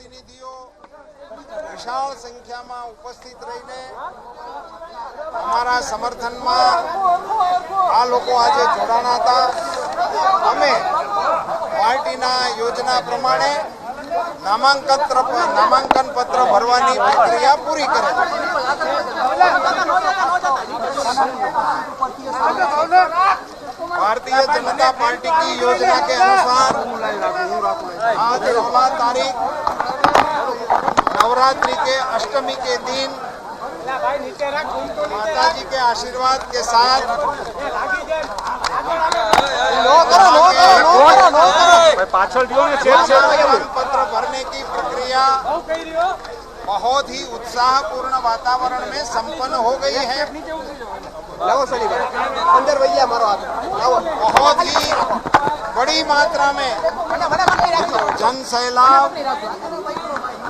જનપ્રતિનિધિઓ વિશાળ સંખ્યામાં ઉપસ્થિત રહીને અમારા સમર્થનમાં આ લોકો આજે જોડાણા હતા અમે પાર્ટીના યોજના પ્રમાણે નામાંકન નામાંકન પત્ર ભરવાની પ્રક્રિયા પૂરી કરી भारतीय जनता पार्टी की योजना के अनुसार आज सोलह तारीख नवरात्रि के अष्टमी के दिन माता जी के आशीर्वाद के साथ पत्र भरने की प्रक्रिया बहुत ही उत्साहपूर्ण वातावरण में संपन्न हो गई है। अंदर भैया हमारा बहुत ही बड़ी मात्रा में जन सैलाब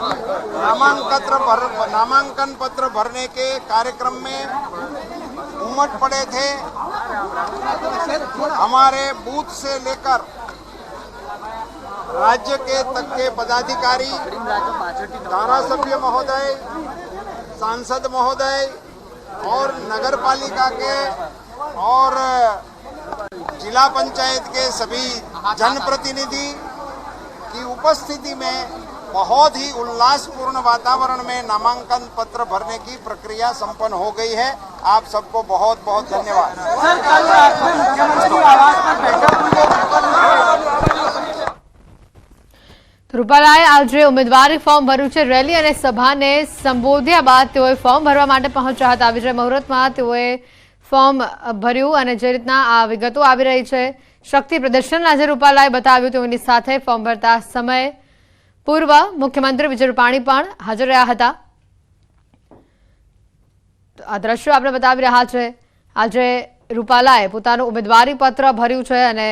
नामांकन भर नामांकन पत्र भरने के कार्यक्रम में उमट पड़े थे। हमारे बूथ से लेकर राज्य के तक के पदाधिकारी धारा सभ्य महोदय, सांसद महोदय और नगर पालिका के और जिला पंचायत के सभी जनप्रतिनिधि की उपस्थिति में बहुत ही उल्लासपूर्ण वातावरण में नामांकन पत्र भरने की प्रक्रिया संपन्न हो गई है आप सबको बहुत बहुत धन्यवाद રૂપાલાએ આજે ઉમેદવારી ફોર્મ ભર્યું છે રેલી અને સભાને સંબોધ્યા બાદ તેઓએ ફોર્મ ભરવા માટે પહોંચ્યા હતા વિજય મુહૂર્તમાં તેઓએ ફોર્મ ભર્યું અને જે રીતના આ વિગતો આવી રહી છે શક્તિ પ્રદર્શન આજે રૂપાલાએ બતાવ્યું તેઓની સાથે ફોર્મ ભરતા સમયે પૂર્વ મુખ્યમંત્રી વિજય રૂપાણી પણ હાજર રહ્યા હતા. આ દ્રશ્યો આપણે બતાવી રહ્યા છે. આજે રૂપાલાએ પોતાનું ઉમેદવારી પત્ર ભર્યું છે અને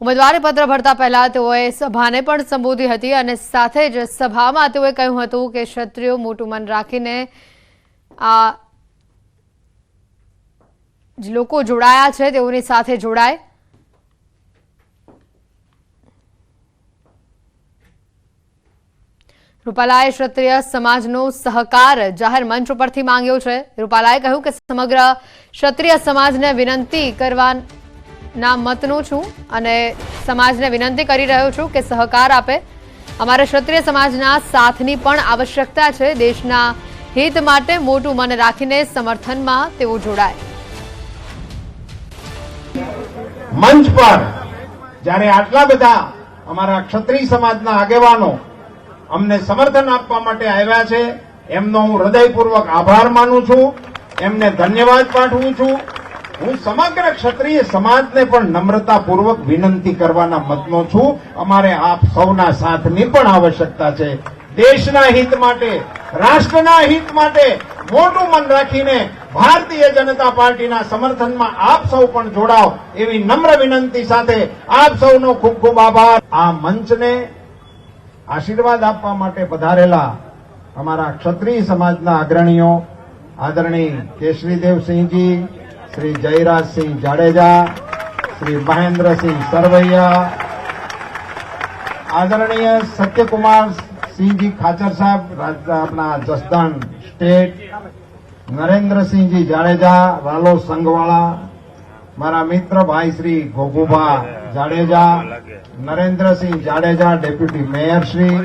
ઉમેદવારી પત્ર ભરતા પહેલા તેઓએ સભાને પણ સંબોધી હતી અને સાથે જ સભામાં તેઓએ કહ્યું હતું કે ક્ષત્રિયો મોટું મન રાખીને આ લોકો જોડાયા છે તેઓની સાથે જોડાય. રૂપાલાએ ક્ષત્રિય સમાજનો સહકાર જાહેર મંચ ઉપરથી માંગ્યો છે. રૂપાલાએ કહ્યું કે સમગ્ર ક્ષત્રિય સમાજને વિનંતી કરવાના મતનો છું અને સમાજને વિનંતી કરી રહ્યો છું કે સહકાર આપે. અમારે ક્ષત્રિય સમાજના સાથની પણ આવશ્યકતા છે. દેશના હિત માટે મોટું મન રાખીને સમર્થનમાં તેઓ જોડાય. મંચ પર જ્યારે આટલા બધા અમારા ક્ષત્રિય સમાજના આગેવાનો અમને સમર્થન આપવા માટે આવ્યા છે. એમનો હું હૃદયપૂર્વક આભાર માનું છું. એમને ધન્યવાદ પાઠવું છું. હું સમગ્ર ક્ષત્રિય સમાજને પણ નમ્રતાપૂર્વક વિનંતી કરવાના મતનો છું. અમારે આપ સૌના સાથની પણ આવશ્યકતા છે. દેશના હિત માટે, રાષ્ટ્રના હિત માટે મોટું મન રાખીને ભારતીય જનતા પાર્ટીના સમર્થનમાં આપ સૌ પણ જોડાવ એવી નમ્ર વિનંતી સાથે આપ સૌનો ખૂબ ખૂબ આભાર. આ મંચને આશીર્વાદ આપવા માટે પધારેલા અમારા ક્ષત્રિય સમાજના અગ્રણીઓ, આદરણીય કેશરીદેવસિંહજી શ્રી જયરાજસિંહ જાડેજા, શ્રી મહેન્દ્રસિંહ સરવૈયા, આદરણીય સત્યકુમાર સિંહજી ખાચર સાહેબ આપણા જસદણ સ્ટેટ, નરેન્દ્રસિંહજી જાડેજા રાલો સંઘવાળા, મારા મિત્ર ભાઈ શ્રી ગોગુભા જાડેજા નરેન્દ્રસિંહ જાડેજા ડેપ્યુટી મેયર શ્રી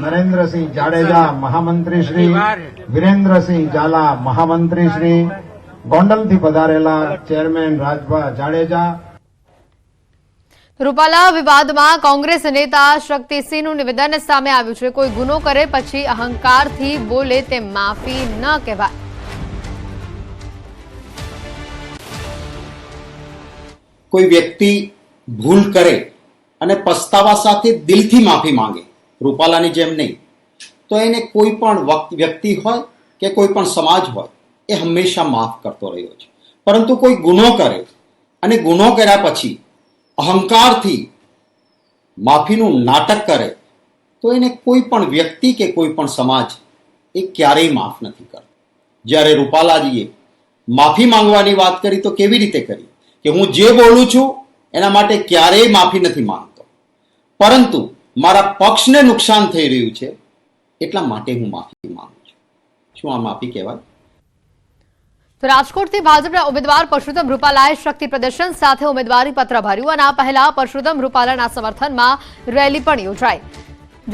નરેન્દ્રસિંહ જાડેજા મહામંત્રી શ્રી વિરેન્દ્રસિંહ ઝાલા મહામંત્રી શ્રી ગોંડલથી પધારેલા ચેરમેન રાજભા જાડેજા. રૂપાલા વિવાદમાં કોંગ્રેસ નેતા શક્તિસિંહનું નિવેદન સામે આવ્યું છે. કોઈ ગુનો કરે પછી અહંકારથી બોલે તે માફી ન કહેવાય. કોઈ વ્યક્તિ ભૂલ કરે અને પસ્તાવા સાથે દિલથી માફી માંગે, રૂપાલાની જેમ નહીં. તો એને કોઈ પણ વ્યક્તિ હોય કે કોઈ પણ સમાજ હોય, એ હંમેશા માફ કરતો રહ્યો છે. પરંતુ કોઈ ગુનો કરે અને ગુનો કર્યા પછી અહંકારથી માફીનું નાટક કરે, તો એને કોઈ પણ વ્યક્તિ કે કોઈ પણ સમાજ એ ક્યારેય માફ નથી કરતો. જ્યારે રૂપાલાજીએ માફી માંગવાની વાત કરી તો કેવી રીતે કરી? કે હું જે બોલું છું એના માટે ક્યારેય માફી નથી માંગતો. પરંતુ મારા પક્ષને નુકસાન થઈ રહ્યું છે, એટલા માટે હું માફી માંગુ છું. શું આ માફી કહેવાય? તો રાજકોટથી ભાજપના ઉમેદવાર પરશુતમ રૂપાલાએ શક્તિ પ્રદર્શન સાથે ઉમેદવારી પત્ર ભર્યું અને આ પહેલા પરશુતમ રૂપાલાના સમર્થનમાં રેલી પણ યોજાઈ.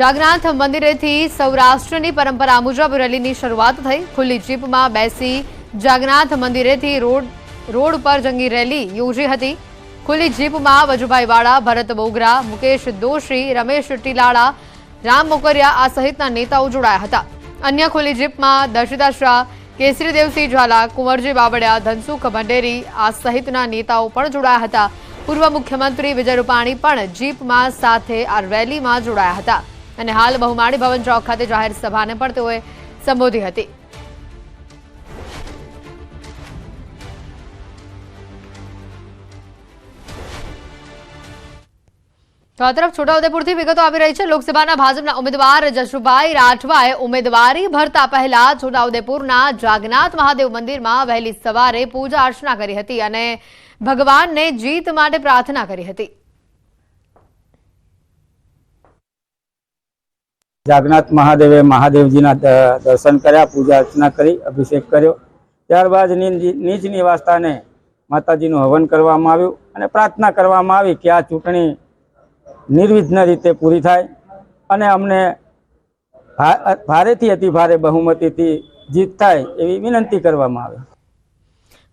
જાગનાથ મંદિરેથી સૌરાષ્ટ્રની પરંપરા મુજબ રેલીની શરૂઆત થઈ. ખુલ્લી જીપમાં બેસી જાગનાથ મંદિરેથી રોડ રોડ પર જંગી રેલી યોજી હતી. ખુલ્લી જીપમાં વજુભાઈ વાળા, ભરત બોગરા, મુકેશ દોશી, રમેશ ટીલાળા, રામ મોકરિયા આ સહિતના નેતાઓ જોડાયા હતા. અન્ય ખુલ્લી જીપમાં દર્શિતા શાહ કેસરી દેવસિંહ ઝાલા કુંવરજી બાબડિયા ધનસુખ ભંડેરી આ સહિતના નેતાઓ પણ જોડાયા હતા. પૂર્વ મુખ્યમંત્રી વિજય રૂપાણી પણ જીપમાં સાથે આ રેલીમાં જોડાયા હતા. અને હાલ બહુમાળી ભવન ચોક ખાતે જાહેર સભાને પણ તેઓએ સંબોધી હતી. તો આ તરફ છોટાઉદેપુરથી વિગતો આવી રહી છે લોકસભાના ભાજપના ઉમેદવાર જશુભાઈ રાઠવાએ ઉમેદવારી ભરતા પહેલા છોટાઉદેપુરના જાગનાથ મહાદેવ મંદિરમાં વહેલી સવારે પૂજા અર્ચના કરી હતી અને ભગવાનને જીત માટે પ્રાર્થના કરી હતી. જાગનાથ મહાદેવે મહાદેવજીના દર્શન કર્યા, પૂજા અર્ચના કરી, અભિષેક કર્યો. ત્યારબાદ નીચ નિવાસસ્થાને માતાજીનું હવન કરવામાં આવ્યું અને પ્રાર્થના કરવામાં આવી કે આ ચૂંટણી નિર્વિઘ્ન રીતે પૂરી થાય અને અમને ભારેથી અતિ ભારે બહુમતીથી જીત થાય એવી વિનંતી કરવામાં આવે.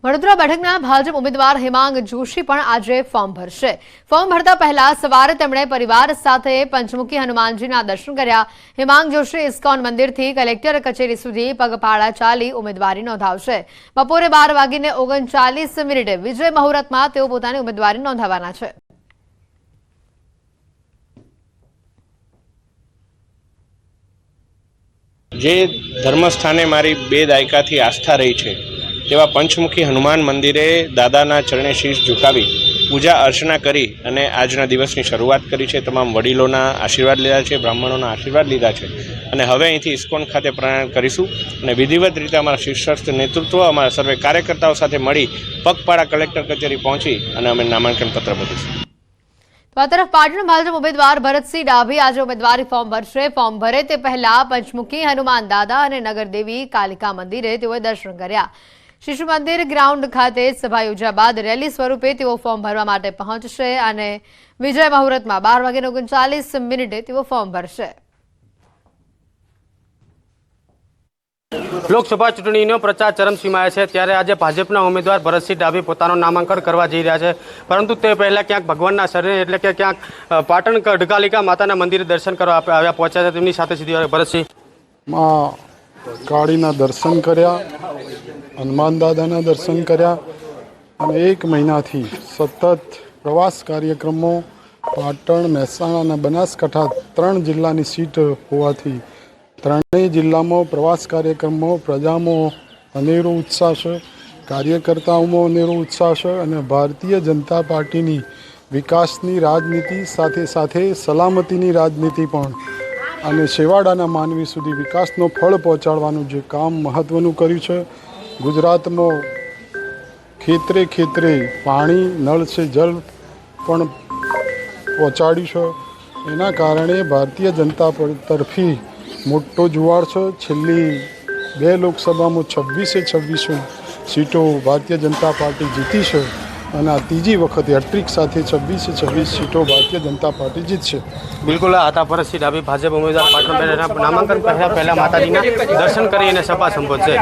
વડોદરા બેઠકના ભાજપ ઉમેદવાર હેમાંગ જોશી પણ આજે ફોર્મ ભરશે. ફોર્મ ભરતા પહેલા સવારે તેમણે પરિવાર સાથે પંચમુખી હનુમાનજીના દર્શન કર્યા. હેમાંગ જોશી ઇસ્કોન મંદિરથી કલેક્ટર કચેરી સુધી પગપાળા ચાલી ઉમેદવારી નોંધાવશે. બપોરે બાર વાગીને ઓગણચાલીસ મિનિટે વિજય મુહૂર્તમાં તેઓ પોતાની ઉમેદવારી નોંધાવવાના છે. જે ધર્મસ્થાને મારી બે દાયકાથી આસ્થા રહી છે, તેવા પંચમુખી હનુમાન મંદિરે દાદાના ચરણે શીશ ઝુકાવી પૂજા અર્ચના કરી અને આજના દિવસની શરૂઆત કરી છે. તમામ વડીલોના આશીર્વાદ લીધા છે, બ્રાહ્મણોના આશીર્વાદ લીધા છે. અને હવે અહીંથી ઇસ્કોન ખાતે પ્રયાણ કરીશું અને વિધિવત રીતે અમારા શીર્ષસ્થ નેતૃત્વ, અમારા સર્વે કાર્યકર્તાઓ સાથે મળી પગપાળા કલેક્ટર કચેરી પહોંચી અને અમે નામાંકન પત્ર ભરીશું. તો તરફ પાટણ ભાજપ ઉમેદવાર ભરતસિંહ ડાભી આજે ઉમેદવારી ફોર્મ ભરશે. ફોર્મ ભરે તે પહેલા પંચમુખી હનુમાન દાદા અને નગરદેવી કાલિકા મંદિરે તેઓએ દર્શન કર્યા. શિશુ મંદિર ગ્રાઉન્ડ ખાતે સભા યોજ્યા બાદ રેલી સ્વરૂપે તેઓ ફોર્મ ભરવા માટે પહોંચશે અને વિજય મુહૂર્તમાં બાર વાગ્યે ઓગણચાલીસ મિનિટે તેઓ ફોર્મ ભરશે. લોકસભા ચૂંટણીનો પ્રચાર ચરમસીમાએ છે. ત્યારે આજે ભાજપના ઉમેદવાર ભરતસિંહ ડાભી પોતાનું નામાંકન કરવા જઈ રહ્યા છે. પરંતુ તે પહેલાં ક્યાંક ભગવાનના શરીરે એટલે કે ક્યાંક પાટણ ઢગાલિકા માતાના મંદિરે દર્શન કરવા આવ્યા પહોંચ્યા છે. તેમની સાથે સીધી ભરતસિંહ. માં કાળીના દર્શન કર્યા, હનુમાન દાદાના દર્શન કર્યા અને એક મહિનાથી સતત પ્રવાસ કાર્યક્રમો પાટણ મહેસાણા અને બનાસકાંઠા ત્રણ જિલ્લાની સીટ હોવાથી ત્રણેય જિલ્લામાં પ્રવાસ કાર્યક્રમો, પ્રજામાં અનેરો ઉત્સાહ છે, કાર્યકર્તાઓમાં અનેરો ઉત્સાહ છે અને ભારતીય જનતા પાર્ટીની વિકાસની રાજનીતિ સાથે સાથે સલામતીની રાજનીતિ પણ. અને છેવાડાના માનવી સુધી વિકાસનો ફળ પહોંચાડવાનું જે કામ મહત્ત્વનું કર્યું છે, ગુજરાતમાં ખેતરે ખેતરે પાણી, નળ છે જલ પણ પહોંચાડ્યું છે. એના કારણે ભારતીય જનતા તરફી મોટો જુવાળ છે. છેલ્લી બે લોકસભામાં છવ્વીસે છવ્વીસો સીટો ભારતીય જનતા પાર્ટી જીતી છે અને આ ત્રીજી વખત હેટ્રિક સાથે છવ્વીસે છવ્વીસ સીટો ભારતીય જનતા પાર્ટી જીતશે. બિલકુલ આતા હતા સીટ આપી ભાજપ ઉમેદવાર પાટણ નામાંકન પહેલા પહેલા માતાજીના દર્શન કરી અને સભા સંબોધશે.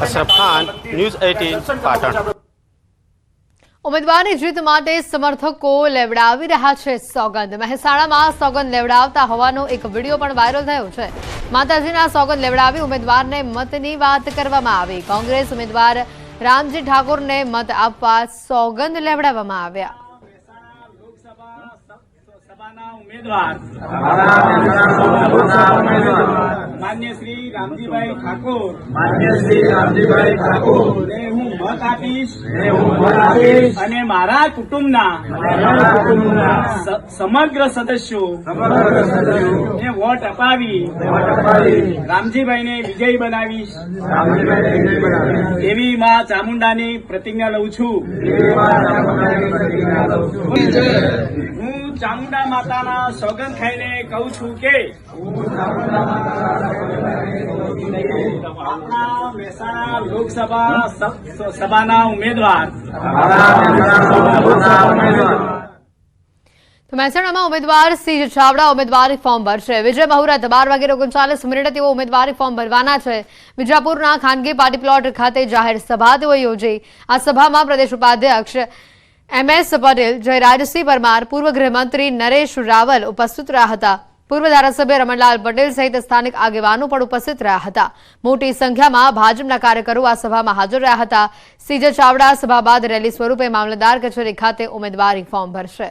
Ashraf Khan, news eighteen, Patan. ઉમેદવારની જીત માટે સમર્થકો લેવડાવી રહ્યા છે સોગંદ. મહેસાણામાં સોગંદ લેવડાવતા હોવાનો એક વીડિયો પણ વાયરલ થયો છે. માતાજીના સોગંદ લેવડાવી ઉમેદવારને મતની વાત કરવામાં આવી. કોંગ્રેસ ઉમેદવાર રામજી ઠાકોરને મત આપવા સોગંદ લેવડાવવામાં આવ્યા સભાના ઉમેદવાર. માન્ય શ્રી રામજીભાઈ ઠાકોર. માન્ય શ્રી રામજીભાઈ ઠાકોર. ને હું મત આપીશ. ને હું મત આપીશ. અને મારા કુટુંબના સમગ્ર સદસ્યો ને વોટ અપાવી રામજીભાઈને વિજય બનાવીશ. એવી માં ચામુંડાની પ્રતિજ્ઞા લઉં છું. હું ચામુંડા માતાના સોગંદ ખાઈને કહું છું કે મહેસાણા લોકસભા સભાના ઉમેદવાર. મહેસાણામાં ઉમેદવાર સિંહ ચાવડા ઉમેદવારી ફોર્મ ભરશે. વિજય મહુરત બાર વાગે ઓગણચાલીસ મિનિટે તેઓ ઉમેદવારી ફોર્મ ભરવાના છે. વિજાપુરના ખાનગી પાર્ટી પ્લોટ ખાતે જાહેર સભા તેઓ યોજી. આ સભામાં પ્રદેશ ઉપાધ્યક્ષ એમ એસ પટેલ જયરાજસિંહ પરમાર, પૂર્વ ગૃહમંત્રી નરેશ રાવલ ઉપસ્થિત રહ્યા હતા. પૂર્વ ધારાસભ્ય રમણલાલ પટેલ સહિત સ્થાનિક આગેવાનો પણ ઉપસ્થિત રહ્યા હતા. મોટી સંખ્યામાં ભાજપના કાર્યકરો આ સભામાં હાજર રહ્યા હતા. સીજે ચાવડા સભા બાદ રેલી સ્વરૂપે મામલતદાર કચેરી ખાતે ઉમેદવારી ફોર્મ ભરશે.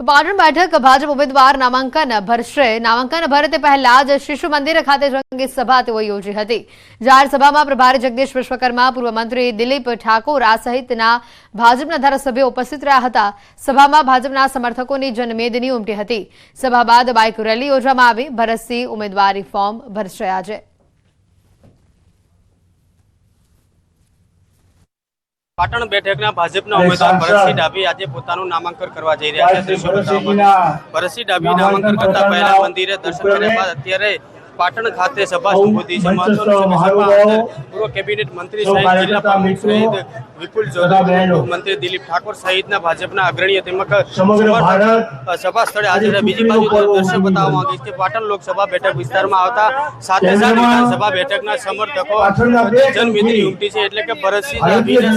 પાટણ બેઠક ભાજપ ઉમેદવાર નામાંકન ભરશે. નામાંકન ભરે તે પહેલા જ શિશુ મંદિર ખાતે જંગી સભા તેઓ યોજી હતી. જાહેર સભામાં પ્રભારી જગદીશ વિશ્વકર્મા, પૂર્વ મંત્રી દિલીપ ઠાકોર આ સહિતના ભાજપના ધારાસભ્યો ઉપસ્થિત રહ્યા હતા. સભામાં ભાજપના સમર્થકોની જનમેદની ઉમટી હતી. સભા બાદ બાઇક રેલી યોજવામાં આવી. ભરતસિંહ ઉમેદવારી ફોર્મ ભરશે આજે. પાટણ બેઠકના ભાજપના ઉમેદવાર ભરતસિંહ ડાભી આજે પોતાનું નામાંકન કરવા જઈ રહ્યા છે. ભરતસિંહ ડાભી નામાંકન કરતા પહેલા મંદિરે દર્શન કર્યા બાદ અત્યારે પાટણ ખાતે સભા સંબોધી છે. મહત્વનું છે કે સભા અંદર પૂર્વ કેબિનેટ મંત્રી સહિત જિલ્લા પ્રમુખ સહિત વિપુલ ચૌધરી મંત્રી દિલીપ ઠાકોર સહિતના ભાજપના અગ્રણીઓ તેમજ સભા સ્થળે હાજર બીજી બાજુ દ્રશ્ય બતાવવા માંગીશ કે પાટણ લોકસભા બેઠક વિસ્તારમાં આવતા સાથે સાથે વિધાનસભા બેઠકના સમર્થકો જનમિત્રી ઉમટી છે એટલે કે ભરતસિંહ માટે જે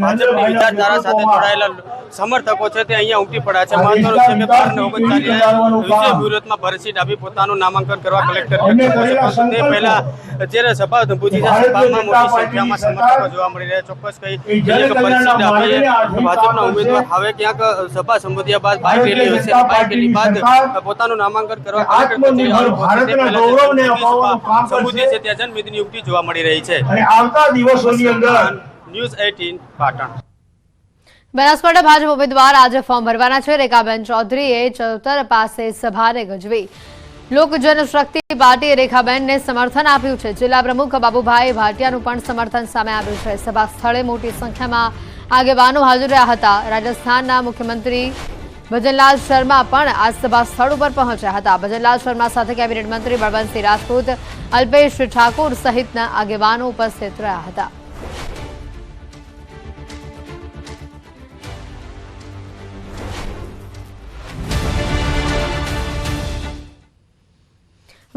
ભાજપની વિચારધારા સાથે જોડાયેલા સમર્થકો છે તે અહીંયા ઉમટી પડ્યા છે. મહત્વનું છે કે બાર વિજય ભરતસિંહ ડાભી પોતાનું નામાંકન કરવા કલેક્ટર. તે પહેલા જ્યારે સભા છે સભામાં મોટી સંખ્યામાં સમર્થકો જોવા મળી રહ્યા ચોક્કસ કઈ ભાજપના ઉમેદવાર હવે ક્યાંક સભા સંબોધ્યા બાદ બાઇક રેલી હશે. બાઇક રેલી બાદ પોતાનું નામાંકન કરવા સંબોધી છે. ત્યાં જનમેદની યુક્તિ જોવા મળી રહી છે. આવતા દિવસોની ન્યૂઝ એટીન પાટણ. બનાસકાંઠા ભાજપ ઉમેદવાર આજે ફોર્મ ભરવાના છે. રેખાબેન ચૌધરીએ ચૌતર પાસે સભાને ગજવી. લોક જનશક્તિ પાર્ટીએ રેખાબેનને સમર્થન આપ્યું છે. જિલ્લા પ્રમુખ બાબુભાઈ ભાટિયાનું પણ સમર્થન સામે આવ્યું છે. સભા સ્થળે મોટી સંખ્યામાં આગેવાનો હાજર રહ્યા હતા. રાજસ્થાનના મુખ્યમંત્રી ભજનલાલ શર્મા પણ આ સભા સ્થળ ઉપર પહોંચ્યા હતા. ભજનલાલ શર્મા સાથે કેબિનેટ મંત્રી બળવંતસિંહ રાજપૂત, અલ્પેશ ઠાકોર સહિતના આગેવાનો ઉપસ્થિત રહ્યા હતા.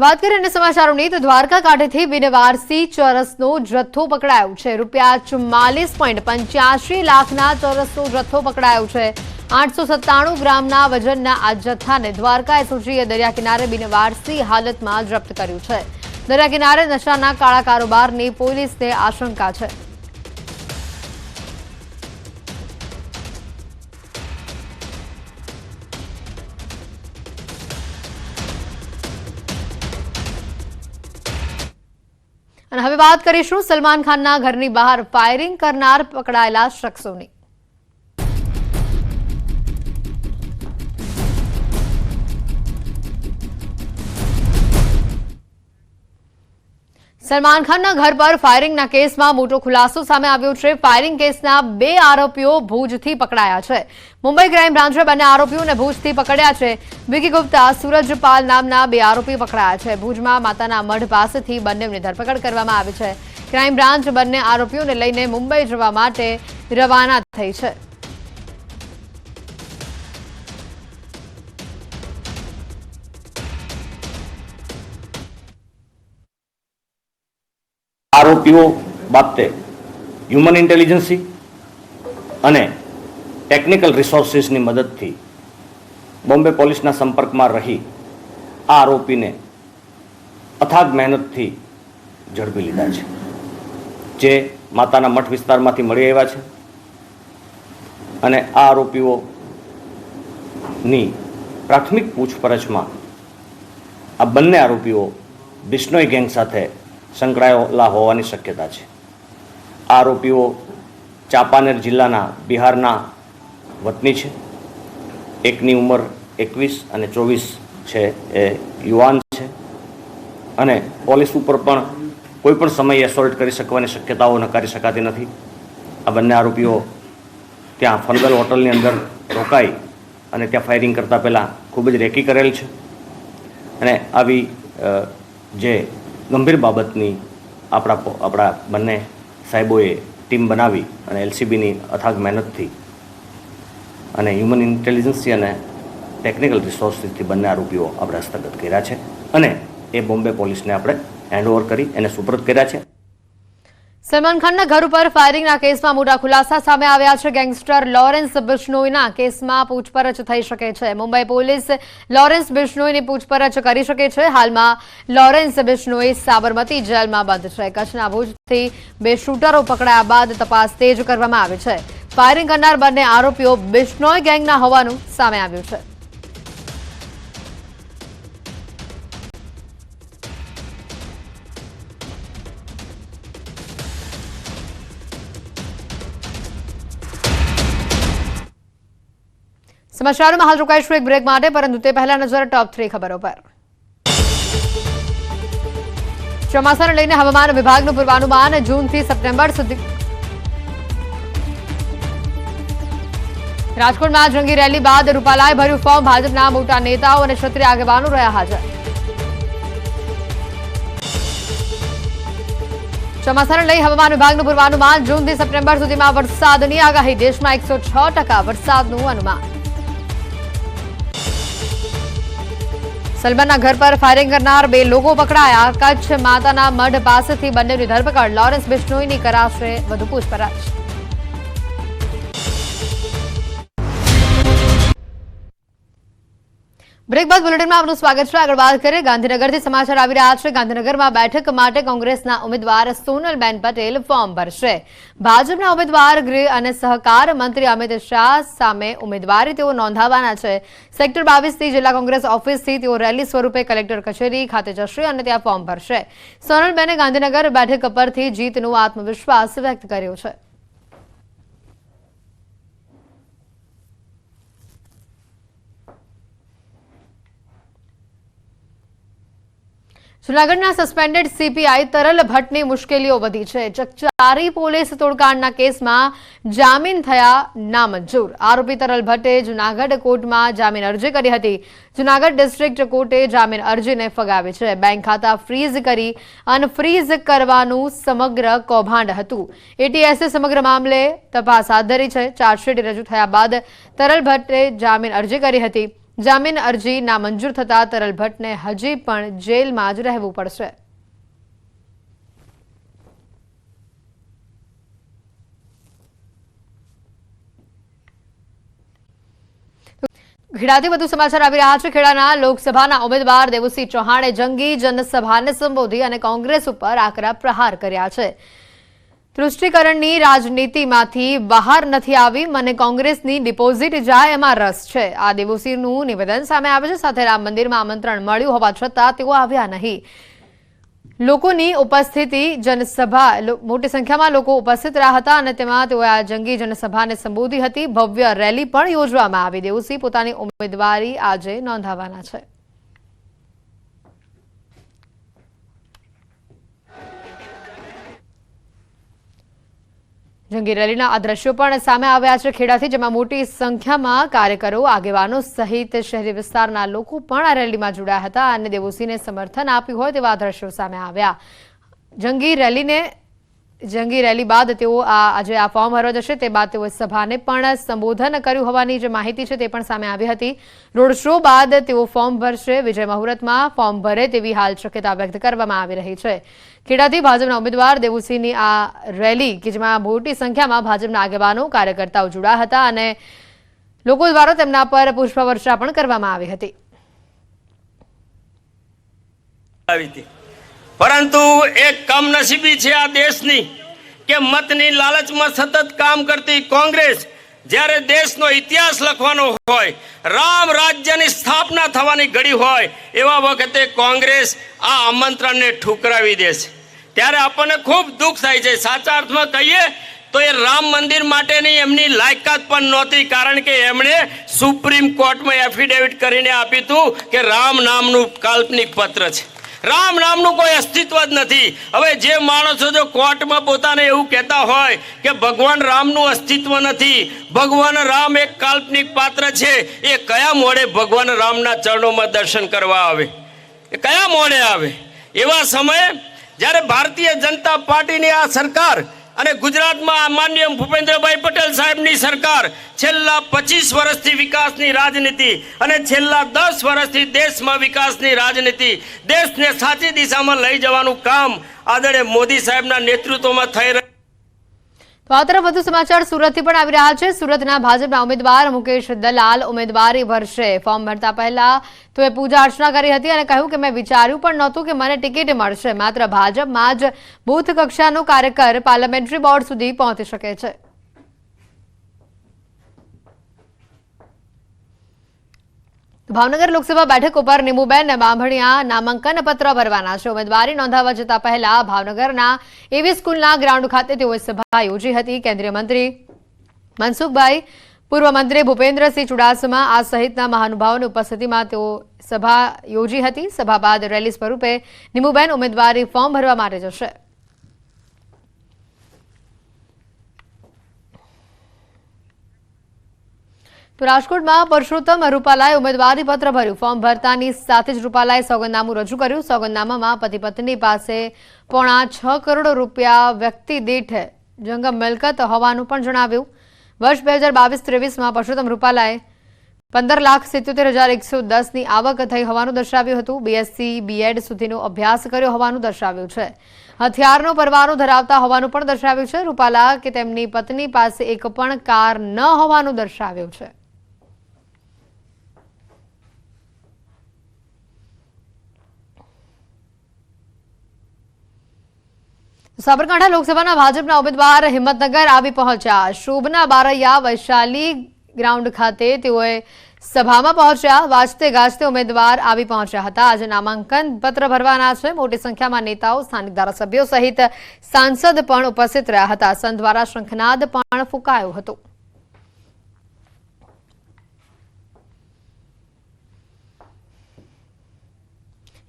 વાત કરીએ અન્ય સમાચારોની, તો દ્વારકા કાંઠેથી બિનવારસી ચોરસનો જથ્થો પકડાયો છે. રૂપિયા ચુમ્માલીસ પોઈન્ટ પંચ્યાસી લાખના ચોરસનો જથ્થો પકડાયો છે. આઠસો સત્તાણું ગ્રામના વજનના આ જથ્થાને દ્વારકા એસઓજીએ દરિયા કિનારે બિનવારસી હાલતમાં જપ્ત કર્યું છે. દરિયા કિનારે નશાના કાળા કારોબારની પોલીસને આશંકા છે. વાત કરીશું સલમાન ખાનના ઘરની બહાર ફાયરિંગ કરનાર પકડાયેલા શખ્સોની. સલમાન ખાનના ઘર પર ફાયરિંગના કેસમાં મોટો ખુલાસો સામે આવ્યો છે. ફાયરિંગ કેસના બે આરોપીઓ ભુજથી પકડાયા છે. મુંબઈ ક્રાઇમ બ્રાન્ચે બંને આરોપીઓને ભુજથી પકડ્યા છે. વિકી ગુપ્તા સૂરજપાલ નામના બે આરોપી પકડાયા છે. ભુજમાં માતાના મઢ પાસેથી બંનેની ધરપકડ કરવામાં આવી છે. ક્રાઇમ બ્રાન્ચ બંને આરોપીઓને લઈને મુંબઈ જવા માટે રવાના થઈ છે. આરોપીઓ બાબતે હ્યુમન ઇન્ટેલિજન્સી અને ટેકનિકલ રિસોર્સિસની મદદથી બોમ્બે પોલીસના સંપર્કમાં રહી આ આરોપીને અથાગ મહેનતથી ઝડપી લીધા છે. જે માતાના મઠ વિસ્તારમાંથી મળી આવ્યા છે અને આ આરોપીઓની પ્રાથમિક પૂછપરછમાં આ બંને આરોપીઓ બિશ્નોઈ ગેંગ સાથે સંકળાયેલા હોવાની શક્યતા છે. આરોપીઓ ચાંપાનેર જિલ્લાના બિહારના વતની છે. એકની ઉંમર એકવીસ અને ચોવીસ છે. એ યુવાન છે. અને પોલીસ ઉપર પણ કોઈ પણ સમયે એસોલ્ટ કરી શકવાની શક્યતાઓ નકારી શકાતી નથી. આ બંને આરોપીઓ ત્યાં ફનગલ હોટલની અંદર રોકાઈ અને ત્યાં ફાયરિંગ કરતાં પહેલાં ખૂબ જ રેકી કરેલ છે. અને આવી જે ગંભીર બાબતની આપણા આપણા બંને સાહેબોએ ટીમ બનાવી અને એલસીબીની અથાગ મહેનતથી અને હ્યુમન ઇન્ટેલિજન્સથી અને ટેકનિકલ રિસોર્સિસથી બંને આરોપીઓ આપણે હસ્તગત કર્યા છે અને એ બોમ્બે પોલીસને આપણે હેન્ડઓવર કરી, એને સુપરત કર્યા છે. સલમાન ખાનના ઘર ઉપર ફાયરિંગના કેસમાં મોટા ખુલાસા સામે આવ્યા છે. ગેંગસ્ટર લોરેન્સ બિશ્નોઈના કેસમાં પૂછપરછ થઈ શકે છે. મુંબઈ પોલીસ લોરેન્સ બિશ્નોઈની પૂછપરછ કરી શકે છે. હાલમાં લોરેન્સ બિશ્નોઈ સાબરમતી જેલમાં બંધ છે. કચ્છના ભુજથી બે શૂટરો પકડાયા બાદ તપાસ તેજ કરવામાં આવી છે. ફાયરિંગ કરનાર બંને આરોપીઓ બિશ્નોઈ ગેંગના હોવાનું સામે આવ્યું છે. સમાચારોમાં હાલ રોકાઈશું એક બ્રેક માટે, પરંતુ તે પહેલા નજર ટોપ થ્રી ખબરો પર. ચોમાસાને લઈને હવામાન વિભાગનું પૂર્વાનુમાન, જૂનથી સપ્ટેમ્બર સુધી. રાજકોટમાં જંગી રેલી બાદ રૂપાલાએ ભર્યું ફોર્મ ભાજપના મોટા નેતાઓ અને ક્ષત્રિય આગેવાનો રહ્યા હાજર. ચોમાસાને લઈ હવામાન વિભાગનું પૂર્વાનુમાન, જૂનથી સપ્ટેમ્બર સુધીમાં વરસાદની આગાહી, દેશમાં એકસો વરસાદનું અનુમાન. સલમાનના ઘર પર ફાયરિંગ કરનાર બે લોકો પકડાયા. કચ્છ માતાના મઢ પાસેથી બંનેની ધરપકડ. લોરેન્સ બિશ્નોઈની કરાશે વધુ પૂછપરછ. બ્રેક બાદ બુલેટિનમાં આપનું સ્વાગત છે. આગળ વાત કરીએ ગાંધીનગરથી સમાચાર આવી રહ્યા છે. ગાંધીનગરમાં બેઠક માટે કોંગ્રેસના ઉમેદવાર સોનલબેન પટેલ ફોર્મ ભરશે. ભાજપના ઉમેદવાર ગૃહ અને સહકાર મંત્રી અમિત શાહ સામે ઉમેદવારી તેઓ નોંધાવવાના છે. સેક્ટર બાવીસથી જિલ્લા કોંગ્રેસ ઓફિસથી તેઓ રેલી સ્વરૂપે કલેક્ટર કચેરી ખાતે જશે અને ત્યાં ફોર્મ ભરશે. સોનલબેને ગાંધીનગર બેઠક પરથી જીતનો આત્મવિશ્વાસ વ્યક્ત કર્યો છે. જૂનાગઢના સસ્પેન્ડેડ સીપીઆઈ તરલ ભટ્ટની મુશ્કેલીઓ વધી છે. ચકચારી પોલીસ તોડકાંડના કેસમાં જામીન થયા નામંજૂર. આરોપી તરલ ભટ્ટે જૂનાગઢ કોર્ટમાં જામીન અરજી કરી હતી. જૂનાગઢ ડિસ્ટ્રિક્ટ કોર્ટે જામીન અરજીને ફગાવી છે. બેંક ખાતા ફ્રીઝ કરી અનફ્રીઝ કરવાનું સમગ્ર કૌભાંડ હતું. એટીએસે સમગ્ર મામલે તપાસ હાથ ધરી છે. ચાર્જશીટ રજૂ થયા બાદ તરલ ભટ્ટે જામીન અરજી કરી હતી. જામીન અરજી નામંજૂર થતા તરલ ભટ્ટને હજી પણ જેલમાં જ રહેવું પડશે. ખેડાથી વધુ સમાચાર આવી રહ્યા છે. ખેડાના લોકસભાના ઉમેદવાર દેવુસિંહ ચૌહાણે જંગી જનસભાને સંબોધી અને કોંગ્રેસ ઉપર આકરા પ્રહાર કર્યા છે. તૃષ્ટિકરણની રાજનીતિમાંથી બહાર નથી આવી મને કોંગ્રેસની ડિપોઝિટ જાય એમાં રસ છે. આ દેવુસિંહનું નિવેદન સામે આવે છે. સાથે રામ મંદિરમાં આમંત્રણ મળ્યું હોવા છતાં તેઓ આવ્યા નહીં. લોકોની ઉપસ્થિતિ જનસભા મોટી સંખ્યામાં લોકો ઉપસ્થિત રહ્યા હતા અને તેમાં તેઓએ આ જંગી જનસભાને સંબોધી હતી. ભવ્ય રેલી પણ યોજવામાં આવી. દેવુસિંહ પોતાની ઉમેદવારી આજે નોંધાવવાના છે. જંગી રેલીના આ દ્રશ્યો પણ સામે આવ્યા છે ખેડાથી, જેમાં મોટી સંખ્યામાં કાર્યકરો, આગેવાનો સહિત શહેરી વિસ્તારના લોકો પણ આ રેલીમાં જોડાયા હતા અને દેવોસીને સમર્થન આપ્યું હોય તેવા દ્રશ્યો સામે આવ્યા. જંગી રેલીને જંગી રેલી બાદ તેઓ આજે આ ફોર્મ ભરવા જશે. તે બાદ તેઓએ સભાને પણ સંબોધન કર્યું હોવાની જે માહિતી છે તે પણ સામે આવી હતી. રોડ શો બાદ તેઓ ફોર્મ ભરશે. વિજય મુહૂર્તમાં ફોર્મ ભરે તેવી હાલ શક્યતા વ્યક્ત કરવામાં આવી રહી છે. ખેડાથી ભાજપના ઉમેદવાર દેવુસિંહની આ રેલી, કે જેમાં મોટી સંખ્યામાં ભાજપના આગેવાનો, કાર્યકર્તાઓ જોડાયા હતા અને લોકો દ્વારા તેમના પર પુષ્પવર્ષા પણ કરવામાં આવી હતી. પરંતુ એક કમનસીબી છે આ દેશની કે મતની લાલચમાં સતત કામ કરતી કોંગ્રેસ જ્યારે દેશનો ઇતિહાસ લખવાનો હોય, રામ રાજ્યની સ્થાપના થવાની ઘડી હોય, એવા વખતે કોંગ્રેસ આ આમંત્રણને ઠુકરાવી દે છે. ત્યારે આપણને ખૂબ દુઃખ થાય છે. સાચા અર્થમાં કહીએ તો એ રામ મંદિર માટેની એમની લાયકાત પણ નહોતી, કારણ કે એમણે સુપ્રીમ કોર્ટમાં એફિડેવિટ કરીને આપ્યું હતું કે રામ નામનું કાલ્પનિક પત્ર છે. રામ નામનું કોઈ અસ્તિત્વ જ નથી. હવે જે માણસો જો કોર્ટમાં પોતાને એવું કહેતા હોય કે ભગવાન રામનું અસ્તિત્વ નથી, ભગવાન રામ એક કાલ્પનિક પાત્ર છે, એ કયા મોડે ભગવાન રામના ચરણોમાં દર્શન કરવા આવે? એ કયા મોડે આવે? એવા સમયે જ્યારે ભારતીય જનતા પાર્ટીની આ સરકાર અને ગુજરાતમાં માનનીય ભૂપેન્દ્રભાઈ પટેલ સાહેબની સરકાર છેલ્લા પચીસ વર્ષથી વિકાસની રાજનીતિ અને છેલ્લા દસ વર્ષથી દેશમાં વિકાસની રાજનીતિ, દેશને સાચી દિશામાં લઈ જવાનું કામ આદરે મોદી સાહેબના નેતૃત્વમાં થઈ રહ્યું તો આ વધુ સમાચાર સુરતથી પણ આવી રહ્યા છે. સુરતના ભાજપના ઉમેદવાર મુકેશ દલાલ ઉમેદવારી ભરશે. ફોર્મ ભરતા પહેલા તો એ પૂજા અર્ચના કરી હતી અને કહ્યું કે મેં વિચાર્યું પણ નહોતું કે મને ટિકિટ મળશે. માત્ર ભાજપમાં જ બૂથ કક્ષાનો કાર્યકર પાર્લામેન્ટરી બોર્ડ સુધી પહોંચી શકે છે. ભાવનગર લોકસભા બેઠક ઉપર નિમુબેન બાંભણિયા નામાંકન પત્ર ભરવાના છે. ઉમેદવારી નોંધાવવા જતા પહેલા ભાવનગરના એવી સ્કૂલના ગ્રાઉન્ડ ખાતે તેઓએ સભા યોજી હતી. કેન્દ્રીય મંત્રી મનસુખભાઈ, પૂર્વ મંત્રી ભૂપેન્દ્રસિંહ ચુડાસમા આ સહિતના મહાનુભાવોની ઉપસ્થિતિમાં તેઓ સભા યોજી હતી. સભા બાદ રેલી સ્વરૂપે નિમુબેન ઉમેદવારી ફોર્મ ભરવા માટે જશે. તો રાજકોટમાં પરસોત્તમ રૂપાલાએ ઉમેદવારી પત્ર ભર્યું. ફોર્મ ભરતાની સાથે જ રૂપાલાએ સોગંદનામું રજૂ કર્યું. સોગંદનામામાં પતિ પત્ની પાસે પોણા છ કરોડ રૂપિયા વ્યક્તિ દીઠ જંગમ મિલકત હોવાનું પણ જણાવ્યું. વર્ષ બે હજાર બાવીસ ત્રેવીસમાં પરસોત્તમ રૂપાલાએ પંદર લાખ સિત્યોતેર હજાર એકસો દસની આવક થઈ હોવાનું દર્શાવ્યું હતું. બીએસસી બીએડ સુધીનો અભ્યાસ કર્યો હોવાનું દર્શાવ્યું છે. હથિયારનો પરવાનો ધરાવતા હોવાનું પણ દર્શાવ્યું છે. રૂપાલા કે તેમની પત્ની પાસે એક પણ કાર ન હોવાનું દર્શાવ્યું છે. સાબરકાંઠા લોકસભાના ભાજપના ઉમેદવાર હિંમતનગર આવી પહોંચ્યા. શોભના બારૈયા વૈશાલી ગ્રાઉન્ડ ખાતે તેઓએ સભામાં પહોંચ્યા. વાજતે ગાજતે ઉમેદવાર આવી પહોંચ્યા હતા. આજે નામાંકન પત્ર ભરવાના છે. મોટી સંખ્યામાં નેતાઓ, સ્થાનિક ધારાસભ્યો સહિત સાંસદ પણ ઉપસ્થિત રહ્યા હતા. સંત દ્વારા શંખનાદ પણ ફૂંકાયો હતો.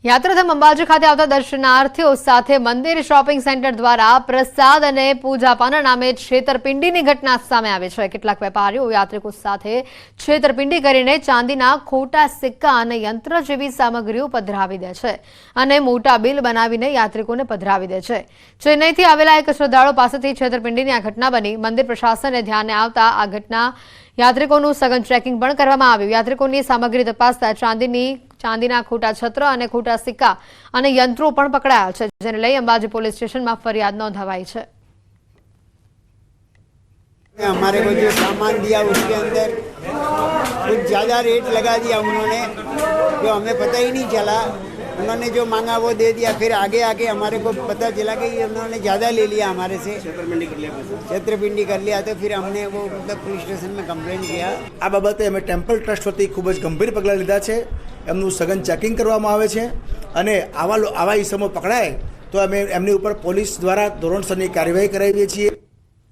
યાત્રાધામ અંબાજી ખાતે આવતા દર્શનાર્થીઓ સાથે મંદિર શોપિંગ સેન્ટર દ્વારા પ્રસાદ અને પૂજાપાના નામે છેતરપિંડીની ઘટના સામે આવી છે. કેટલાક વેપારીઓ, યાત્રિકો સાથે છેતરપિંડી કરીને ચાંદીના ખોટા સિક્કા અને યંત્ર જેવી સામગ્રીઓ પધરાવી દે છે અને મોટા બિલ બનાવીને યાત્રિકોને પધરાવી દે છે. ચેન્નઈથી આવેલા એક શ્રદ્ધાળુ પાસેથી છેતરપિંડીની આ ઘટના બની. મંદિર પ્રશાસને ધ્યાને આવતા આ ઘટના યાત્રિકોનું સઘન ચેકિંગ પણ કરવામાં આવ્યું. યાત્રિકોની સામગ્રી તપાસતા ચાંદીની ચાંદીના ખોટા છત્ર અને ખોટા સિક્કા અને યંત્રો પણ પકડાયા છે જેને લઈ અંબાજી પોલીસ સ્ટેશનમાં ફરિયાદ નોંધાવાઈ છે हमारे को जो सामान दिया उसके अंदर कुछ ज़्यादा रेट लगा दिया उन्होंने जो हमें पता ही नहीं चला उन्होंने जो मांगा वो दे दिया फिर आगे आके हमारे को पता चला कि ये उन्होंने ज़्यादा ले लिया हमारे से छत्रपिंडी कर लिया छत्रपिंडी कर लिया तो फिर हमने वो मतलब पुलिस स्टेशन में कंप्लेन किया આ બાબતે અમે ટેમ્પલ ટ્રસ્ટ વતી ખૂબ જ ગંભીર પગલાં લીધા છે એમનું સઘન ચેકિંગ કરવામાં આવે છે અને આવા લો- આવા ઈસમો પકડાય તો અમે એમની ઉપર પોલીસ દ્વારા ધોરણસરની કાર્યવાહી કરાવીએ છીએ